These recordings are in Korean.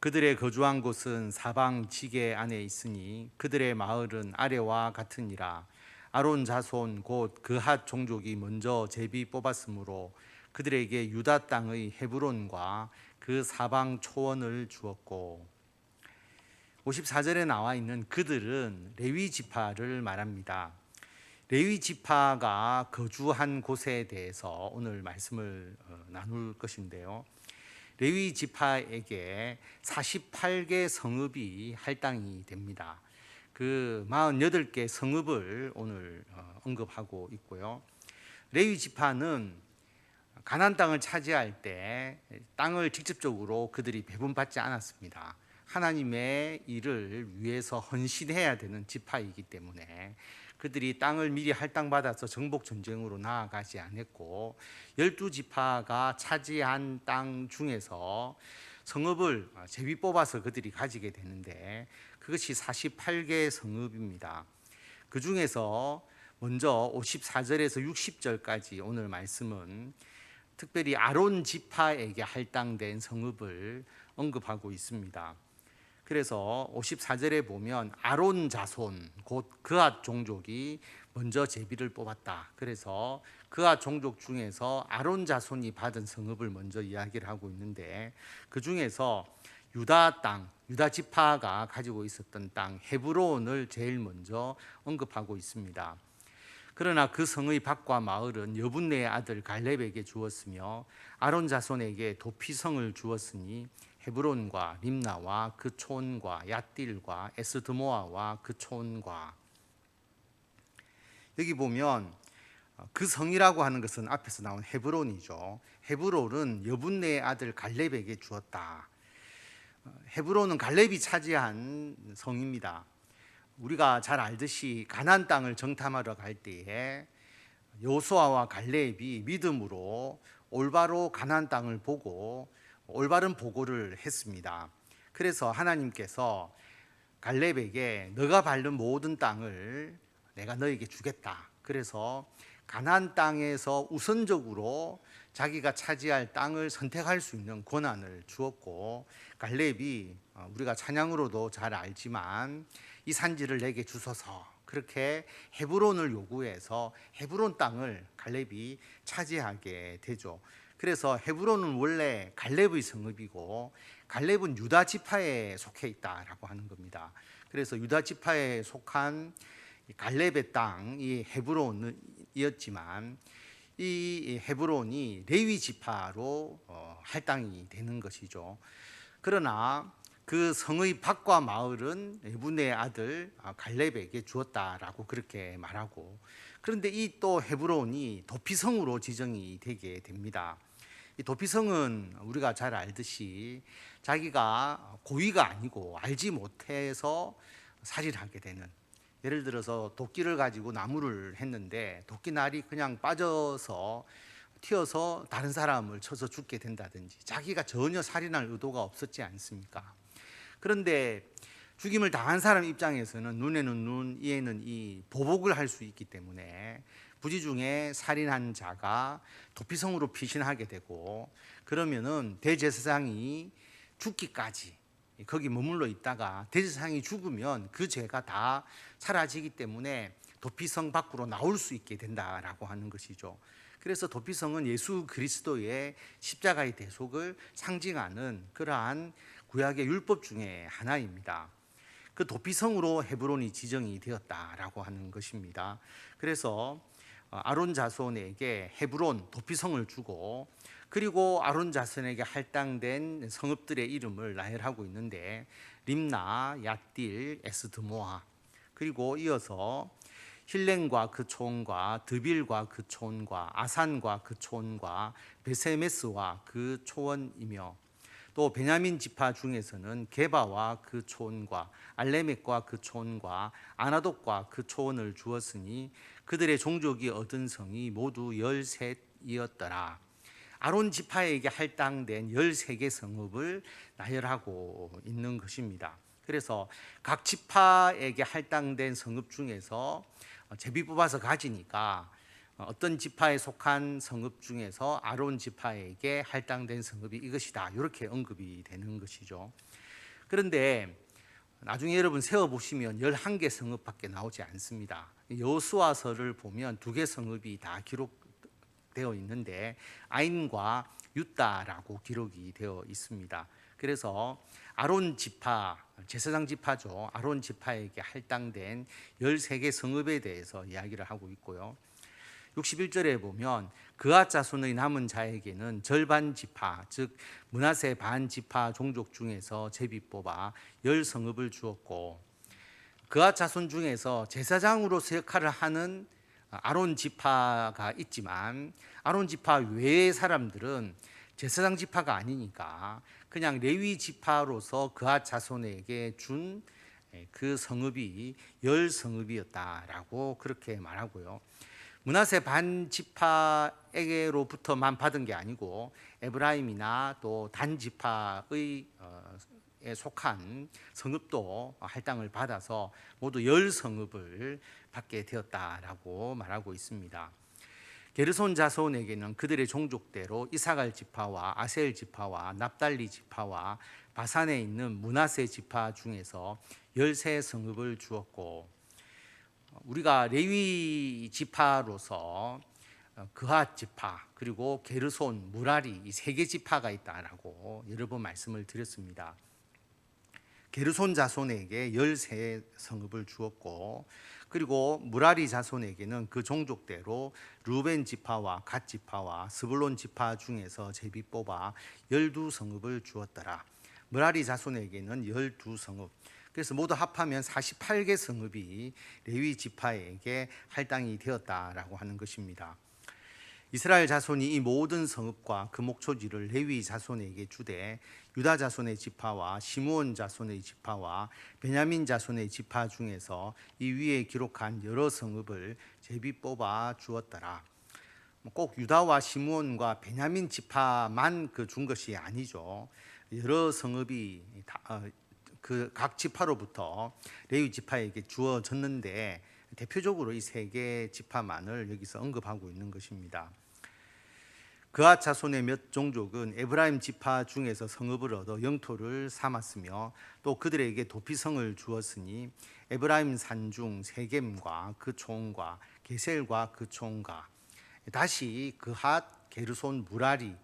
그들의 거주한 곳은 사방 지게 안에 있으니 그들의 마을은 아래와 같으니라 아론 자손 곧 그핫 종족이 먼저 제비 뽑았으므로 그들에게 유다 땅의 헤브론과 그 사방 초원을 주었고 54절에 나와 있는 그들은 레위 지파를 말합니다. 레위 지파가 거주한 곳에 대해서 오늘 말씀을 어, 나눌 것인데요. 레위 지파에게 48개 성읍이 할당이 됩니다. 그 48개 성읍을 오늘 어, 언급하고 있고요. 레위 지파는 가나안 땅을 차지할 때 땅을 직접적으로 그들이 배분받지 않았습니다. 하나님의 일을 위해서 헌신해야 되는 지파이기 때문에 그들이 땅을 미리 할당받아서 정복 전쟁으로 나아가지 않았고 열두 지파가 차지한 땅 중에서 성읍을 제비 뽑아서 그들이 가지게 되는데 그것이 48개 성읍입니다. 그 중에서 먼저 54절에서 60절까지 오늘 말씀은 특별히 아론 지파에게 할당된 성읍을 언급하고 있습니다. 그래서 54절에 보면 아론 자손 곧 그앗 종족이 먼저 제비를 뽑았다. 그래서 그앗 종족 중에서 아론 자손이 받은 성읍을 먼저 이야기를 하고 있는데 그 중에서 유다 땅, 유다 지파가 가지고 있었던 땅 헤브론을 제일 먼저 언급하고 있습니다. 그러나 그 성의 밭과 마을은 여분네의 아들 갈렙에게 주었으며 아론 자손에게 도피성을 주었으니 헤브론과 림나와 그 촌과 얏딜과 에스드모아와 그 촌과 여기 보면 그 성이라고 하는 것은 앞에서 나온 헤브론이죠. 헤브론은 여분네의 아들 갈렙에게 주었다. 헤브론은 갈렙이 차지한 성입니다. 우리가 잘 알듯이 가나안 땅을 정탐하러 갈 때에 여호수아와 갈렙이 믿음으로 올바로 가나안 땅을 보고 올바른 보고를 했습니다. 그래서 하나님께서 갈렙에게 너가 밟는 모든 땅을 내가 너에게 주겠다. 그래서 가나안 땅에서 우선적으로 자기가 차지할 땅을 선택할 수 있는 권한을 주었고 갈렙이 어, 우리가 찬양으로도 잘 알지만 이 산지를 내게 주소서 그렇게 헤브론을 요구해서 헤브론 땅을 갈렙이 차지하게 되죠. 그래서 헤브론은 원래 갈렙의 성읍이고 갈렙은 유다 지파에 속해 있다라고 하는 겁니다. 그래서 유다 지파에 속한 갈렙의 땅 이 헤브론이었지만 이 헤브론이 레위 지파로 어, 할당이 되는 것이죠. 그러나 그 성의 밭과 마을은 에분의 아들 아, 갈렙에게 주었다라고 그렇게 말하고 그런데 이 또 헤브론이 도피성으로 지정이 되게 됩니다. 이 도피성은 우리가 잘 알듯이 자기가 고의가 아니고 알지 못해서 살인하게 되는 예를 들어서 도끼를 가지고 나무를 했는데 도끼날이 그냥 빠져서 튀어서 다른 사람을 쳐서 죽게 된다든지 자기가 전혀 살인할 의도가 없었지 않습니까? 그런데 죽임을 당한 사람 입장에서는 눈에는 눈, 이에는 이 보복을 할 수 있기 때문에 부지 중에 살인한 자가 도피성으로 피신하게 되고 그러면은 대제사장이 죽기까지 거기 머물러 있다가 대제사장이 죽으면 그 죄가 다 사라지기 때문에 도피성 밖으로 나올 수 있게 된다라고 하는 것이죠. 그래서 도피성은 예수 그리스도의 십자가의 대속을 상징하는 그러한 구약의 율법 중에 하나입니다. 그 도피성으로 헤브론이 지정이 되었다라고 하는 것입니다. 그래서 어, 아론 자손에게 헤브론 도피성을 주고 그리고 아론 자손에게 할당된 성읍들의 이름을 나열하고 있는데 림나, 얏딜, 에스드모아 그리고 이어서 힐렌과 그 촌과 드빌과 그 촌과 아산과 그 촌과 베세메스와 그 초원이며 또 베냐민 지파 중에서는 게바와 그 촌과 알레멕과 그 촌과 아나독과 그 촌을 주었으니 그들의 종족이 얻은 성이 모두 열셋이었더라. 아론 지파에게 할당된 13개 성읍을 나열하고 있는 것입니다. 그래서 각 지파에게 할당된 성읍 중에서 제비 뽑아서 가지니까 어떤 지파에 속한 성읍 중에서 아론 지파에게 할당된 성읍이 이것이다. 이렇게 언급이 되는 것이죠. 그런데 나중에 여러분 세어 보시면 11개 성읍밖에 나오지 않습니다. 여호수아서를 보면 두 개 성읍이 다 기록되어 있는데 아인과 유다라고 기록이 되어 있습니다. 그래서 아론 지파 제사장 지파죠. 아론 지파에게 할당된 13개 성읍에 대해서 이야기를 하고 있고요. 61절에 보면 그앗 자손의 남은 자에게는 절반 지파 즉 문하세 반 지파 종족 중에서 제비 뽑아 열 성읍을 주었고 그앗 자손 중에서 제사장으로서 역할을 하는 아론 지파가 있지만 아론 지파 외의 사람들은 제사장 지파가 아니니까 그냥 레위 지파로서 그앗 자손에게 준 그 성읍이 열 성읍이었다라고 그렇게 말하고요. 문하세 반 지파에게로부터만 받은 게 아니고 에브라임이나 또 단 지파의 어, 에 속한 성읍도 할당을 받아서 모두 열 성읍을 받게 되었다라고 말하고 있습니다. 게르손 자손에게는 그들의 종족대로 이사갈 지파와 아셀 지파와 납달리 지파와 바산에 있는 문하세 지파 중에서 열세 성읍을 주었고 우리가 레위 지파로서 그핫 지파 그리고 게르손, 무라리 이 세 개 지파가 있다라고 여러 번 말씀을 드렸습니다. 게르손 자손에게 열세 성읍을 주었고 그리고 무라리 자손에게는 그 종족대로 루벤 지파와 갓 지파와 스불론 지파 중에서 제비 뽑아 열두 성읍을 주었더라. 무라리 자손에게는 열두 성읍. 그래서 모두 합하면 48개 성읍이 레위 지파에게 할당이 되었다라고 하는 것입니다. 이스라엘 자손이 이 모든 성읍과 그 목초지를 레위 자손에게 주되 유다 자손의 지파와 시므온 자손의 지파와 베냐민 자손의 지파 중에서 이 위에 기록한 여러 성읍을 제비 뽑아 주었더라. 뭐꼭 유다와 시므온과 베냐민 지파만 그 준 것이 아니죠. 여러 성읍이 어, 그 각 지파로부터 레위 지파에게 주어졌는데 대표적으로 이 세개 지파만을 여기서 언급하고 있는 것입니다. 그앗 자손의 몇 종족은 에브라임 지파 중에서 성읍을 얻어 영토를 삼았으며 또 그들에게 도피성을 주었으니 에브라임 산중 세겜과 그 총과 게셀과 그 총과 다시 그핫 게르손 무라리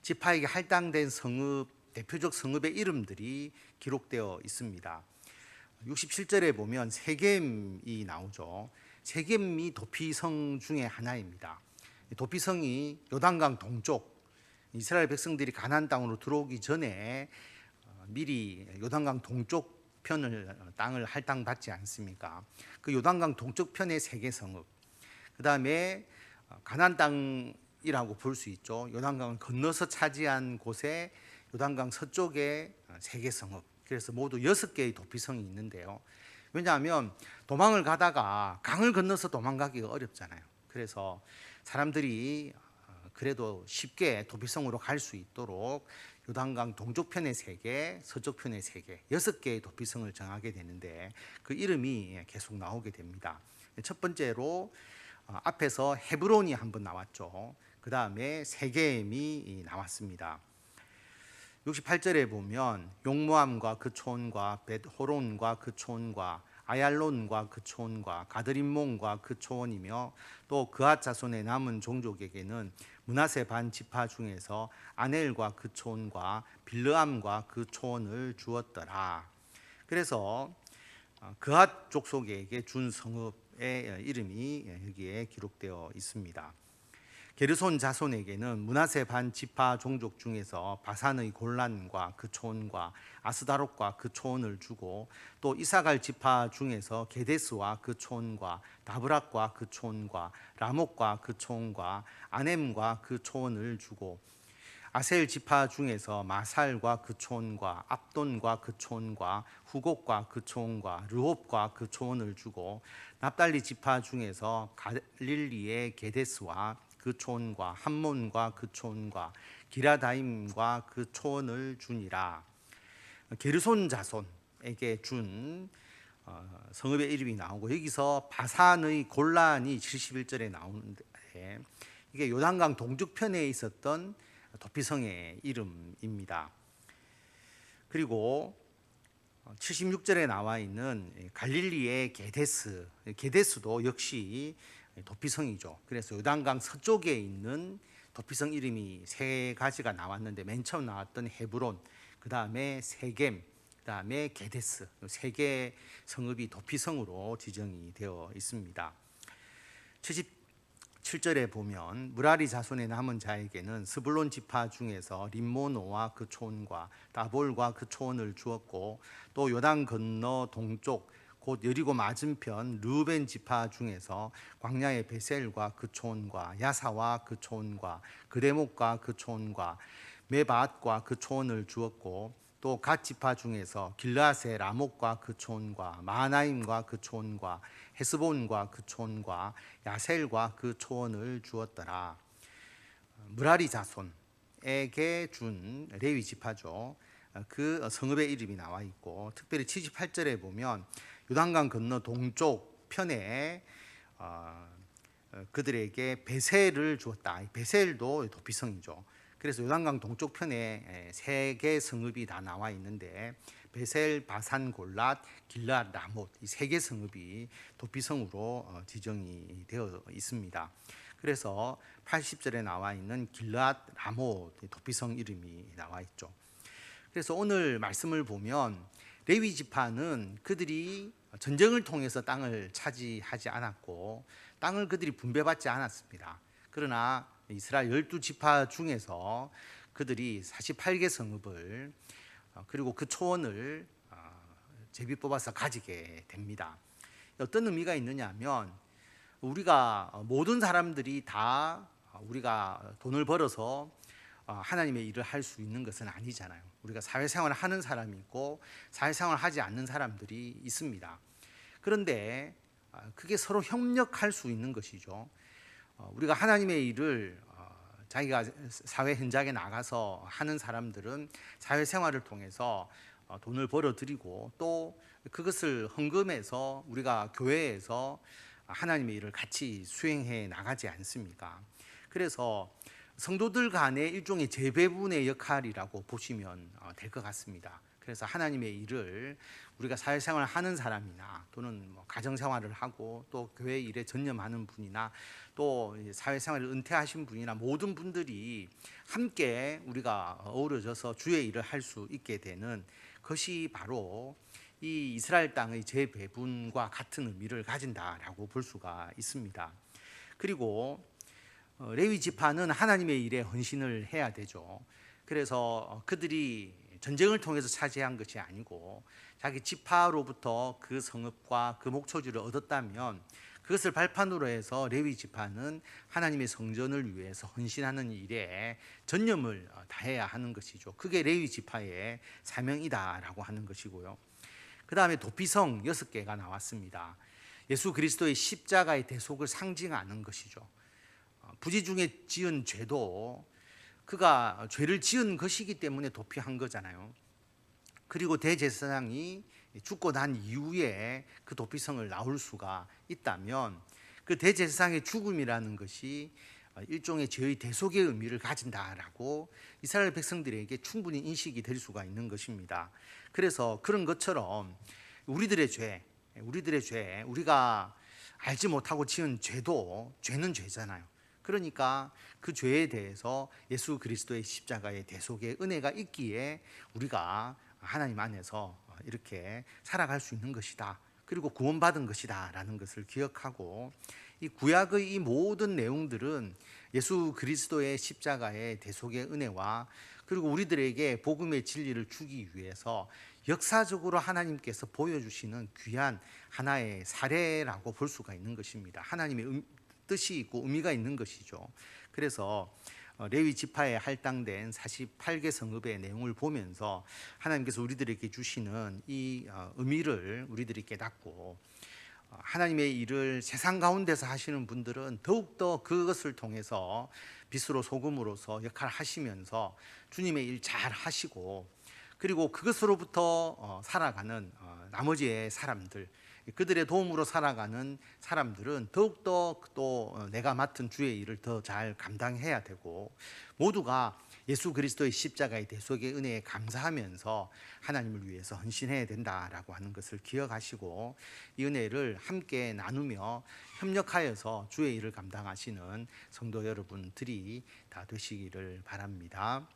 지파에게 할당된 성읍 대표적 성읍의 이름들이 기록되어 있습니다. 67절에 보면 세겜이 나오죠. 세겜이 도피성 중에 하나입니다. 도피성이 요단강 동쪽 이스라엘 백성들이 가나안 땅으로 들어오기 전에 어, 미리 요단강 동쪽 편을 어, 땅을 할당받지 않습니까? 그 요단강 동쪽 편의 세계 성읍. 그다음에 어, 가나안 땅이라고 볼 수 있죠. 요단강을 건너서 차지한 곳에 요단강 서쪽에 세계 성읍. 그래서 모두 여섯 개의 도피성이 있는데요. 왜냐하면 도망을 가다가 강을 건너서 도망가기가 어렵잖아요. 그래서 사람들이 어, 그래도 쉽게 도피성으로 갈 수 있도록 요단강 동쪽편의 세 개, 서쪽편의 세 개, 여섯 개의 도피성을 정하게 되는데 그 이름이 계속 나오게 됩니다. 첫 번째로 어, 앞에서 헤브론이 한번 나왔죠. 그 다음에 세겜이 나왔습니다. 68절에 보면 용모함과 그 촌과 벳호론과 그 촌과 아얄론과 그 촌과 가드림몬과 그 촌이며 또 그앗 자손의 남은 종족에게는 문하세 반 지파 중에서 아넬과 그 촌과 빌르암과 그 촌을 주었더라. 그래서 어, 그앗 족속에게 준 성읍의 이름이 여기에 기록되어 있습니다. 게르손 자손에게는 문하세 반 지파 종족 중에서 바산의 골란과 그 촌과 아스다롯과 그 촌을 주고 또 이사갈 지파 중에서 게데스와 그 촌과 다브락과 그 촌과 라목과 그 촌과 아넴과 그 촌을 주고 아셀 지파 중에서 마살과 그 촌과 압돈과 그 촌과 후곡과 그 촌과 르홉과 그 촌을 주고 납달리 지파 중에서 갈릴리의 게데스와 그 촌과 함몬과 그 촌과 기라다임과 그 촌을 주니라. 게르손 자손에게 준 어, 성읍의 이름이 나오고 여기서 바산의 골란이 71절에 나오는데 이게 요단강 동쪽편에 있었던 도피성의 이름입니다. 그리고 76절에 나와 있는 갈릴리의 게데스, 게데스도 역시 도피성이죠. 그래서 요단강 서쪽에 있는 도피성 이름이 세 가지가 나왔는데 맨 처음 나왔던 헤브론, 그 다음에 세겜, 그 다음에 게데스 세 개 성읍이 도피성으로 지정이 되어 있습니다. 77절에 보면 무라리 자손의 남은 자에게는 스불론 지파 중에서 림모노와 그 초원과 다볼과 그 초원을 주었고 또 요단 건너 동쪽 곧 여리고 맞은편 르벤 지파 중에서 광야의 베셀과 그 초원과 야사와 그 초원과 그레목과 그 초원과 메밧과 그 초원을 주었고 또갓 지파 중에서 길라세 라목과 그 초원과 마나임과 그 초원과 헤스본과 그 초원과 야셀과 그 초원을 주었더라. 무라리 자손에게 준 레위 지파죠. 그 성읍의 이름이 나와 있고 특별히 78절에 보면 요단강 건너 동쪽 편에 어, 그들에게 베셀을 주었다. 베셀도 도피성이죠. 그래서 요단강 동쪽 편에 세 개 성읍이 다 나와 있는데 베셀, 바산, 골랏, 길랏, 라못 이 세 개 성읍이 도피성으로 어, 지정이 되어 있습니다. 그래서 80절에 나와 있는 길랏, 라못 도피성 이름이 나와 있죠. 그래서 오늘 말씀을 보면 레위 지파는 그들이 전쟁을 통해서 땅을 차지하지 않았고 땅을 그들이 분배받지 않았습니다. 그러나 이스라엘 열두 지파 중에서 그들이 48개 성읍을 어, 그리고 그 초원을 어, 제비 뽑아서 가지게 됩니다. 어떤 의미가 있느냐면 우리가 모든 사람들이 다 우리가 돈을 벌어서 어, 하나님의 일을 할 수 있는 것은 아니잖아요. 우리가 사회생활을 하는 사람이 있고 사회생활을 하지 않는 사람들이 있습니다. 그런데 그게 서로 협력할 수 있는 것이죠. 우리가 하나님의 일을 자기가 사회 현장에 나가서 하는 사람들은 사회생활을 통해서 돈을 벌어들이고 또 그것을 헌금해서 우리가 교회에서 하나님의 일을 같이 수행해 나가지 않습니까? 그래서 성도들 간의 일종의 재배분의 역할이라고 보시면 될 것 같습니다. 그래서 하나님의 일을 우리가 사회생활을 하는 사람이나 또는 뭐 가정생활을 하고 또 교회 일에 전념하는 분이나 또 사회생활을 은퇴하신 분이나 모든 분들이 함께 우리가 어우러져서 주의 일을 할 수 있게 되는 것이 바로 이 이스라엘 땅의 재배분과 같은 의미를 가진다라고 볼 수가 있습니다. 그리고 어, 레위 지파는 하나님의 일에 헌신을 해야 되죠. 그래서 그들이 전쟁을 통해서 차지한 것이 아니고 자기 지파로부터 그 성읍과 그 목초지를 얻었다면 그것을 발판으로 해서 레위 지파는 하나님의 성전을 위해서 헌신하는 일에 전념을 다해야 하는 것이죠. 그게 레위 지파의 사명이다라고 하는 것이고요. 그 다음에 도피성 여섯 개가 나왔습니다. 예수 그리스도의 십자가의 대속을 상징하는 것이죠. 부지 중에 지은 죄도 그가 죄를 지은 것이기 때문에 도피한 거잖아요. 그리고 대제사장이 죽고 난 이후에 그 도피성을 나올 수가 있다면 그 대제사장의 죽음이라는 것이 일종의 죄의 대속의 의미를 가진다라고 이스라엘 백성들에게 충분히 인식이 될 수가 있는 것입니다. 그래서 그런 것처럼 우리들의 죄, 우리들의 죄, 우리가 알지 못하고 지은 죄도 죄는 죄잖아요. 그러니까 그 죄에 대해서 예수 그리스도의 십자가의 대속의 은혜가 있기에 우리가 하나님 안에서 이렇게 살아갈 수 있는 것이다. 그리고 구원받은 것이다라는 것을 기억하고 이 구약의 이 모든 내용들은 예수 그리스도의 십자가의 대속의 은혜와 그리고 우리들에게 복음의 진리를 주기 위해서 역사적으로 하나님께서 보여주시는 귀한 하나의 사례라고 볼 수가 있는 것입니다. 하나님의 뜻이 있고 의미가 있는 것이죠. 그래서 어, 레위 지파에 할당된 48개 성읍의 내용을 보면서 하나님께서 우리들에게 주시는 이 어, 의미를 우리들이 깨닫고 어, 하나님의 일을 세상 가운데서 하시는 분들은 더욱더 그것을 통해서 빛으로 소금으로서 역할을 하시면서 주님의 일 잘 하시고 그리고 그것으로부터 살아가는 나머지의 사람들 그들의 도움으로 살아가는 사람들은 더욱더 또 어, 내가 맡은 주의 일을 더 잘 감당해야 되고 모두가 예수 그리스도의 십자가의 대속의 은혜에 감사하면서 하나님을 위해서 헌신해야 된다라고 하는 것을 기억하시고 이 은혜를 함께 나누며 협력하여서 주의 일을 감당하시는 성도 여러분들이 다 되시기를 바랍니다.